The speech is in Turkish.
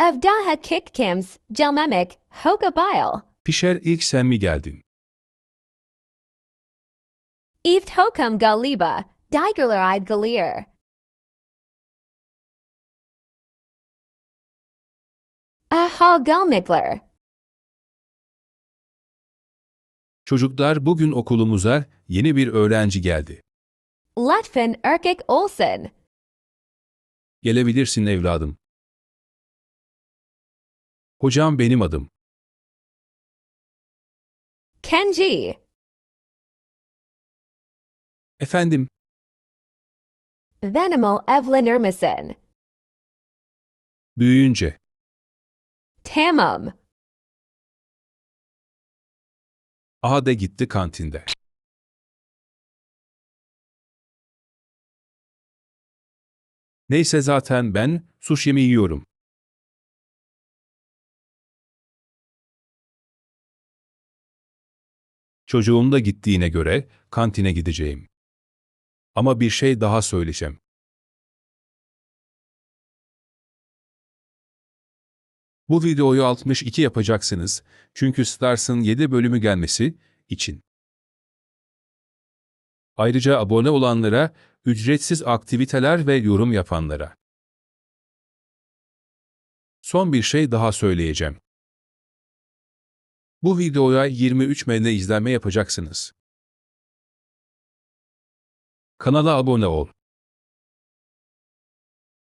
Evdaha kickkims, gelmemek, hokabil. Pişer ilk sen mi geldin? Evt hokum galiba, digerleride galir. Aha gelmikler. Çocuklar bugün okulumuza yeni bir öğrenci geldi. Letfin Erkik Olsen. Gelebilirsin evladım. Hocam benim adım. Kenji. Efendim, Venimo Evelyn Ermison. büyüyünce. Tamum. Aha da gitti kantinde. Neyse zaten ben sushimi yiyorum. Çocuğum da gittiğine göre kantine gideceğim. Ama bir şey daha söyleyeceğim. Bu videoyu 62 yapacaksınız çünkü Stars'ın 7 bölümü gelmesi için. Ayrıca abone olanlara, ücretsiz aktiviteler ve yorum yapanlara. Son bir şey daha söyleyeceğim. Bu videoya 23 mende izlenme yapacaksınız. Kanala abone ol.